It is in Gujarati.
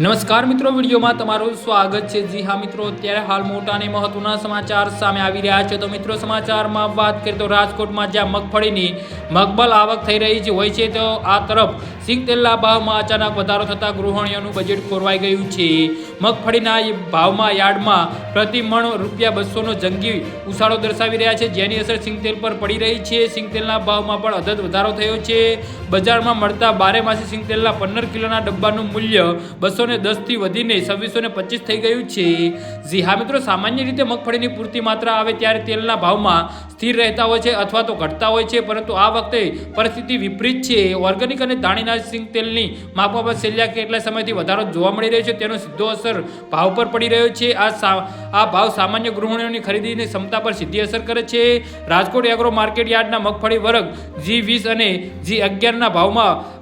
નમસ્કાર મિત્રો, વિડીયોમાં તમારું સ્વાગત છે. જી હા મિત્રો, અત્યારે હાલ મોટા અને મહત્વના સમાચાર સામે આવી રહ્યા છે. તો મિત્રો, સમાચારમાં વાત કરીએ તો રાજકોટમાં જ્યાં મગફળીની મગબલ આવક થઈ રહી છે, હોય છે, તો આ તરફ સિંગ તેલના ભાવમાં અચાનક વધારો થતાં ગૃહિણીઓનું બજેટ ખોરવાઈ ગયું છે. મગફળીના ભાવમાં યાર્ડમાં પ્રતિ મણ રૂપિયા બસોનો જંગી ઉછાળો દર્શાવી રહ્યા છે. જેની અસર સિંગ તેલ પર પડી રહી છે. સિંગ તેલના ભાવમાં પણ અધદ વધારો થયો છે. બજારમાં મળતા બારે માસે સિંગ તેલના પંદર કિલોના ડબ્બાનું મૂલ્ય બસો ને દસથી વધીને છવ્વીસો ને પચીસ થઈ ગયું છે. જી હા મિત્રો, સામાન્ય રીતે મગફળીની પૂરતી માત્રા આવે ત્યારે તેલના ભાવમાં સ્થિર રહેતા હોય છે અથવા તો ઘટતા હોય છે, પરંતુ આ વખતે પરિસ્થિતિ વિપરીત છે. ઓર્ગેનિક અને દાણીના સિંગ તેલની માપમાં છેલ્લા કેટલા સમયથી વધારો જોવા મળી રહ્યો છે તેનો સીધો અસર ભાવ પર પડી રહ્યો છે. આ આ ભાવ સામાન્ય ગૃહિણીઓની ખરીદીની ક્ષમતા પર સીધી અસર કરે છે. રાજકોટ એગ્રો માર્કેટ યાર્ડના મગફળી વર્ગ જી વીસ અને જી અગિયારના ભાવમાં